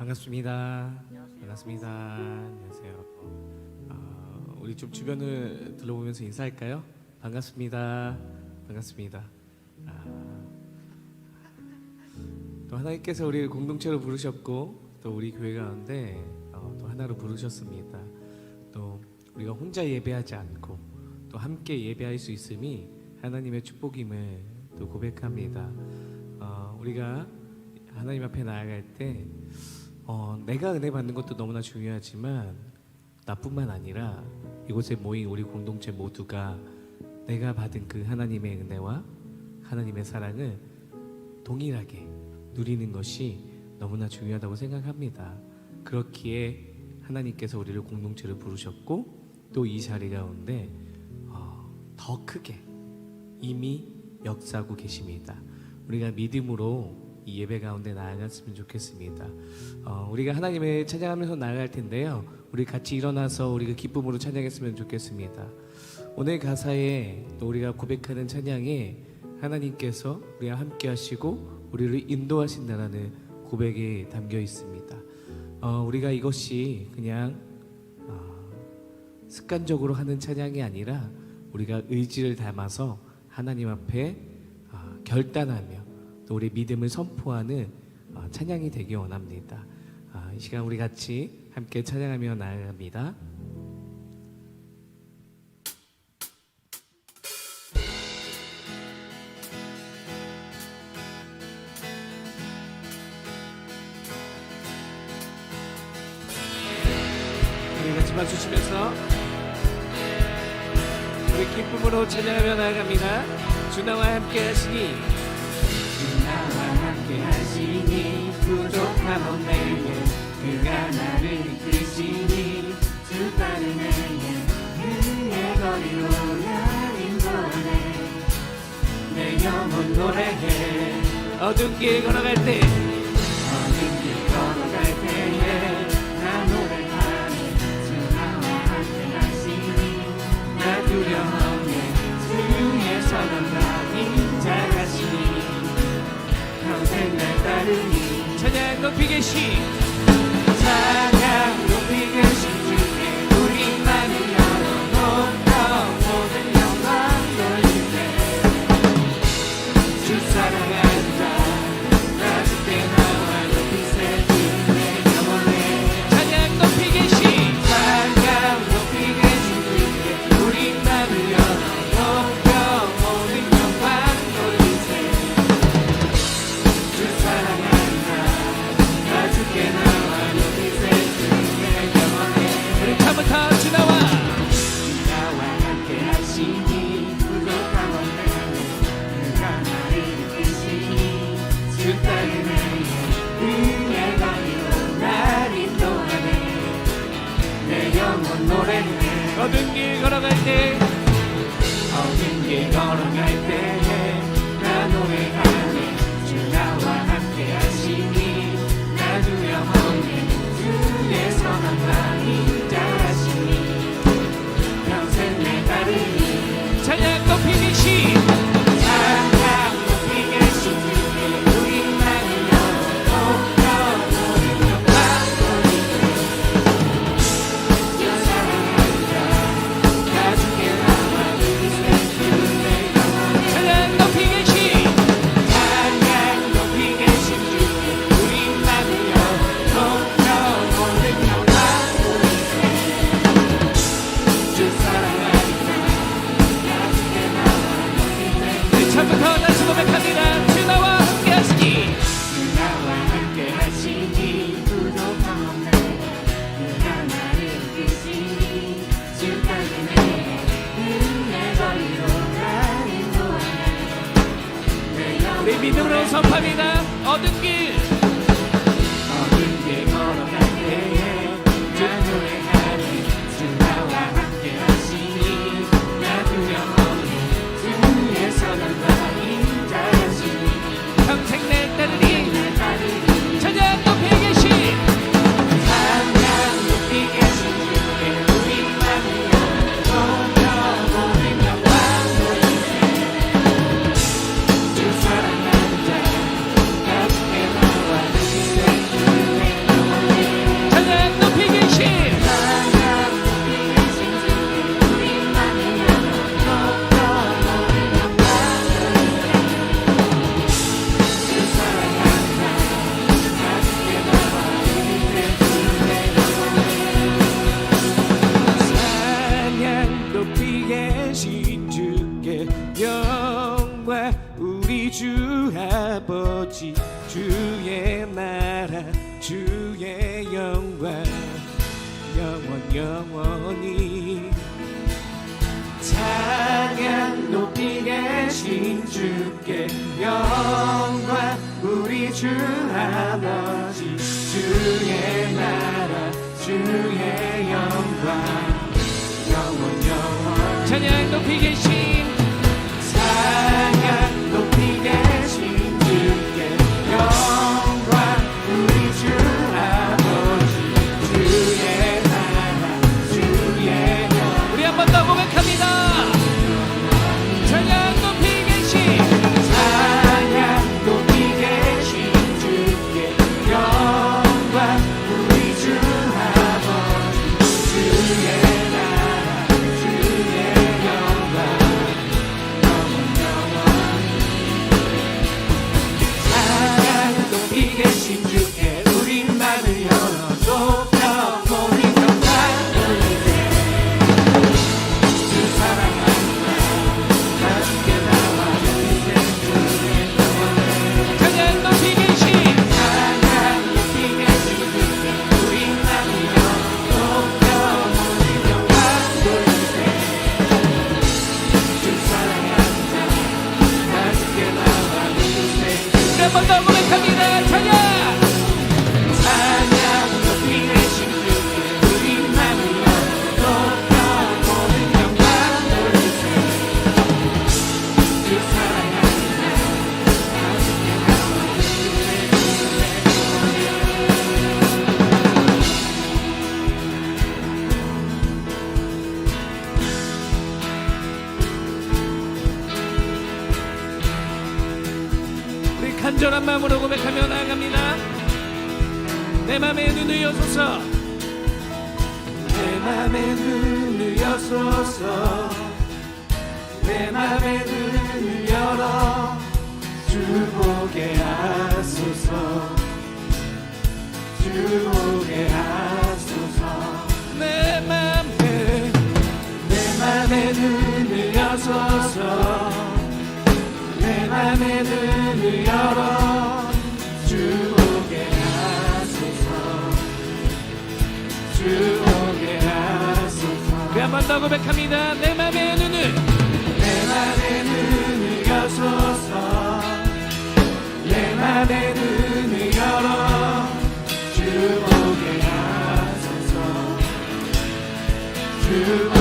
반갑습니다. 반갑습니다. 안녕하세요. 어, 우리 좀 주변을 둘러보면서 인사할까요? 반갑습니다. 반갑습니다. 아, 또 하나님께서 우리를 공동체로 부르셨고 또 우리 교회 가운데 어, 또 하나로 부르셨습니다. 또 우리가 혼자 예배하지 않고 또 함께 예배할 수 있음이 하나님의 축복임을 또 고백합니다. 어, 우리가 하나님 앞에 나아갈 때 어, 내가 은혜 받는 것도 너무나 중요하지만 나뿐만 아니라 이곳에 모인 우리 공동체 모두가 내가 받은 그 하나님의 은혜와 하나님의 사랑을 동일하게 누리는 것이 너무나 중요하다고 생각합니다. 그렇기에 하나님께서 우리를 공동체로 부르셨고 또 이 자리 가운데 어, 더 크게 이미 역사하고 계십니다. 우리가 믿음으로 이 예배 가운데 나아갔으면 좋겠습니다. 어, 우리가 하나님의 찬양하면서 나아갈 텐데요. 우리 같이 일어나서 우리가 기쁨으로 찬양했으면 좋겠습니다. 오늘 가사에 또 우리가 고백하는 찬양에 하나님께서 우리와 함께 하시고 우리를 인도하신다라는 고백이 담겨 있습니다. 어, 우리가 이것이 그냥 어, 습관적으로 하는 찬양이 아니라 우리가 의지를 담아서 하나님 앞에 어, 결단하며 또 우리 믿음을 선포하는 어, 찬양이 되기 원합니다. 아, 이 시간 우리 같이 함께 찬양하며 나아갑니다. 짙게. 영광 우리 주 아버지. 주의 나라 주의 영광. 영원 영원히. 찬양 높이게 신주께 영광 우리 주 아버지. 주의 나라 주의 영광. 찬양 높이 계신 사랑 내 맘의 문을 열어 주 보게 하소서. 주 보게 하소서. 내 맘에 내 맘의 눈을 여소서. 내 맘의 눈을 열어 주 오게 하소서. 주 오게 하소서. 내 한번 더 고백합니다. 내 맘의 눈을 밤의 눈을 열어 주 오게 하소서 주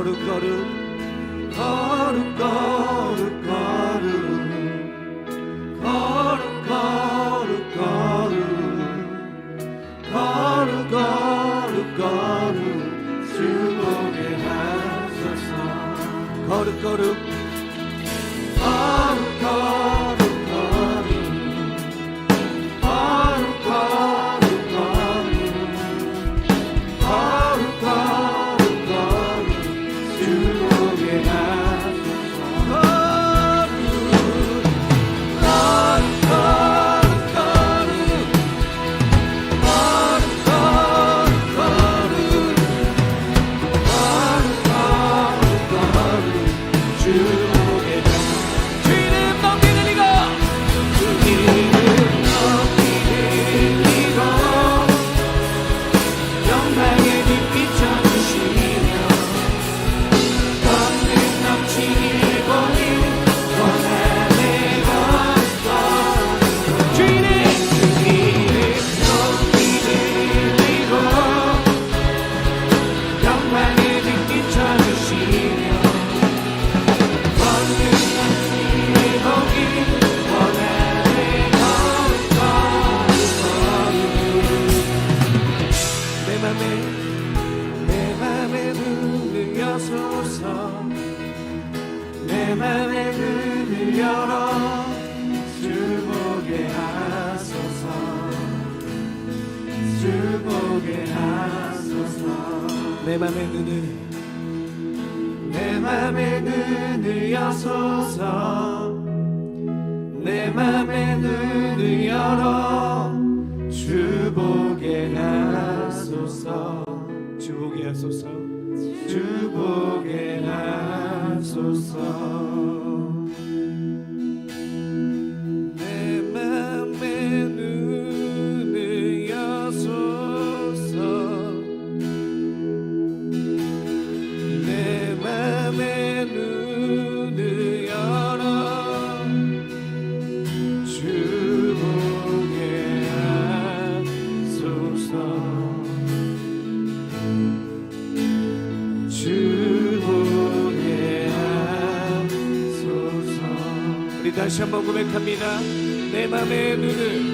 거룩 거룩 거룩 거룩 거룩 거룩 거룩 거룩 거룩 거룩 주보게 하소서 거룩 거룩 여소서. 내 맘에 눈을 열어 주 보게 하소서. 주 보게 하소서. 내 맘의 눈을 내 맘의 눈을 여소서. 내 맘의 눈을 열어 주 보게 하소서. 주 보게 하소서 주 보게 하소서 다시 한번 고백합니다. 내 맘의 눈을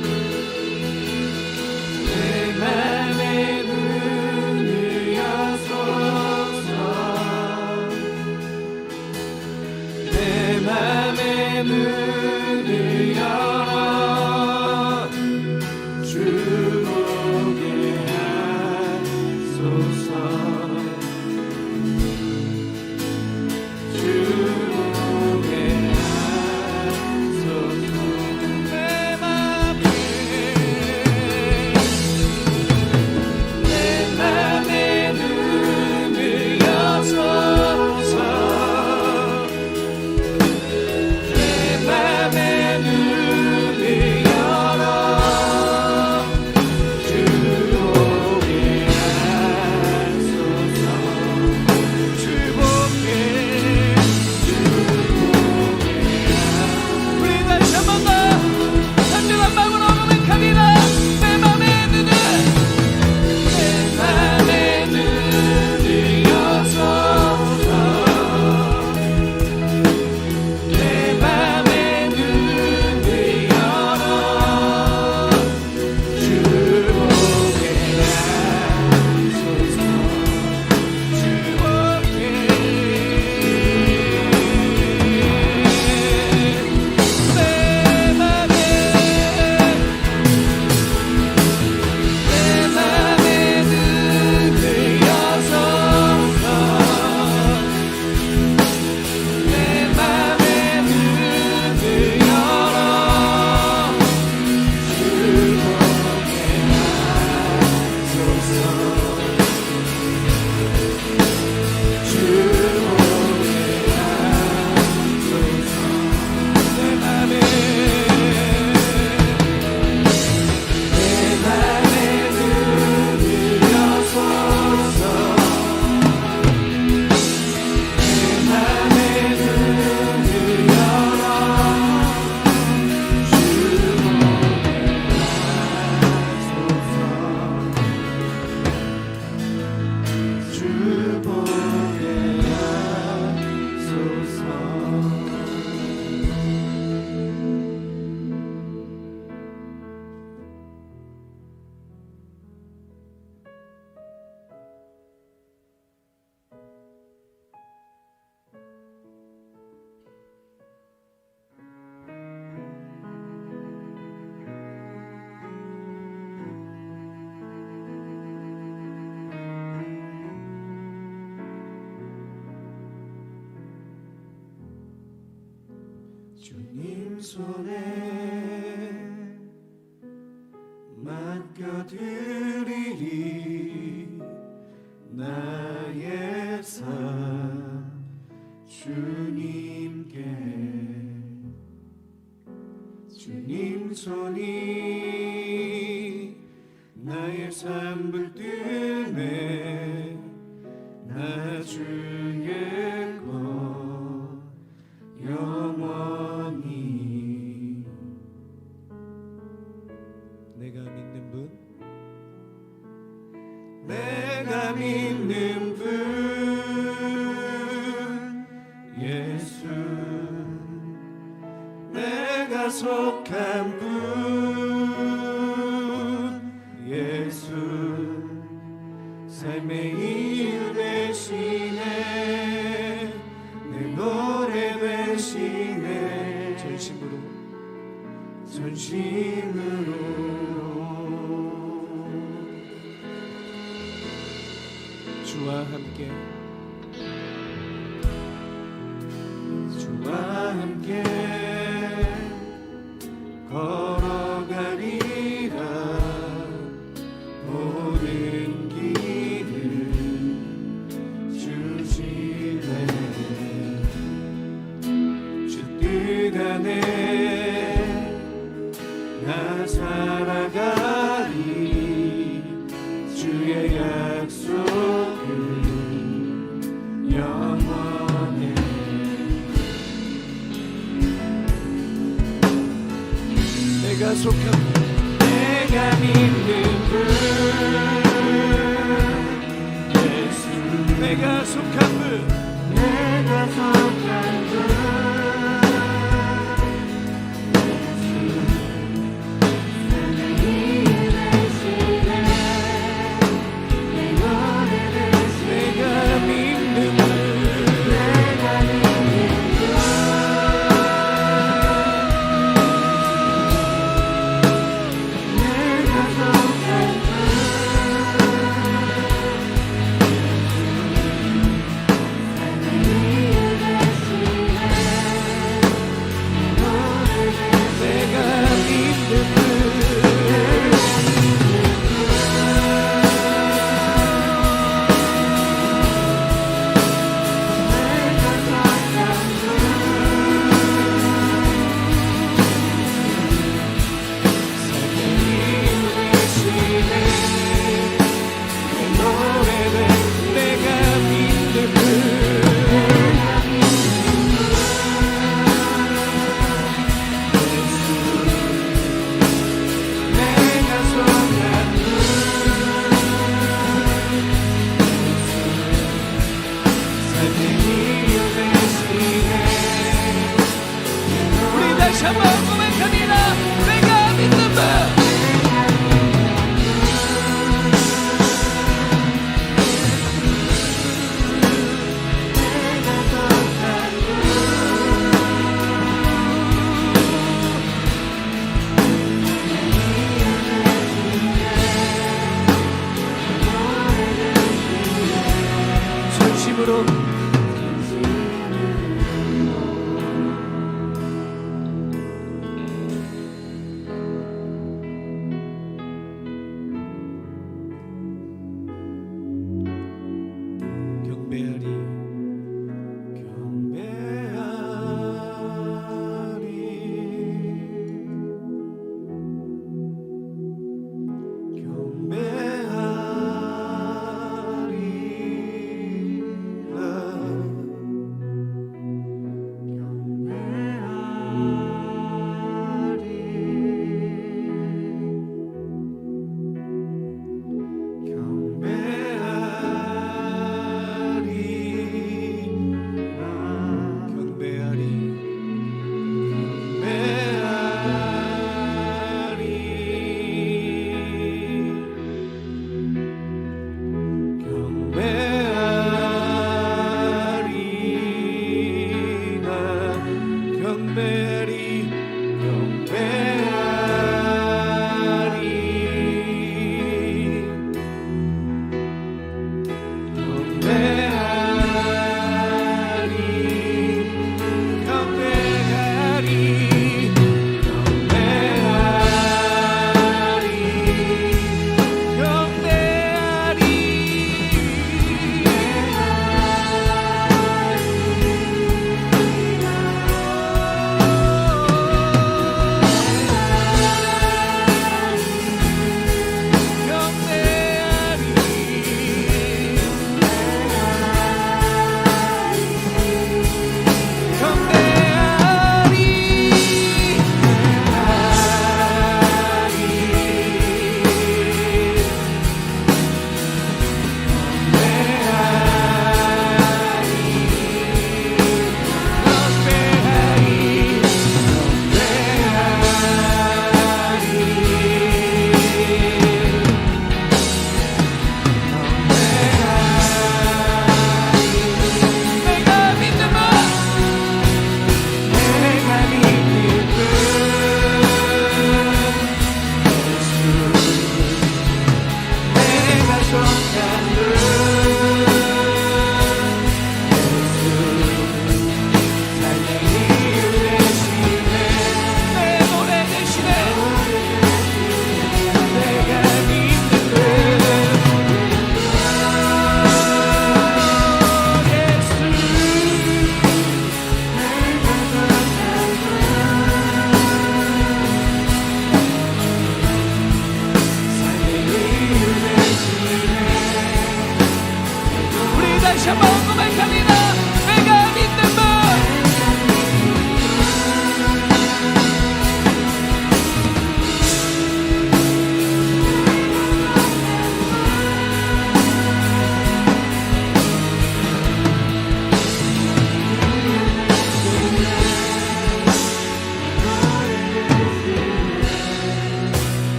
주님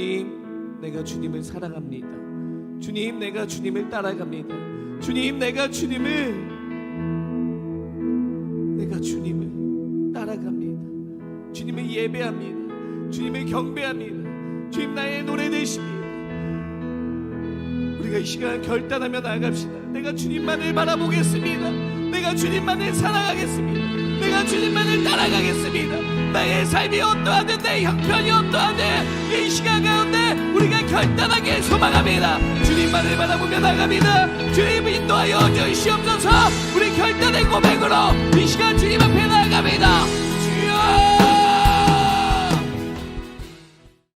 주님, 내가 주님을 사랑합니다. 주님, 내가 주님을 따라갑니다. 주님, 내가 주님을 내가 주님을 따라갑니다. 주님을 예배합니다. 주님을 경배합니다. 주님 나의 노래 되십니다. 우리가 이 시간 결단하며 나아갑시다. 내가 주님만을 바라보겠습니다. 내가 주님만을 사랑하겠습니다. 내가 주님만을 따라가겠습니다. 나의 삶이 어떠하든데 형편이 어떠한데 이 시간 가운데 우리가 결단하게 소망합니다. 주님만을 바라보며 나갑니다. 주님 인도하여 주시옵소서 우리 결단의 고백으로 이 시간 주님 앞에 나갑니다.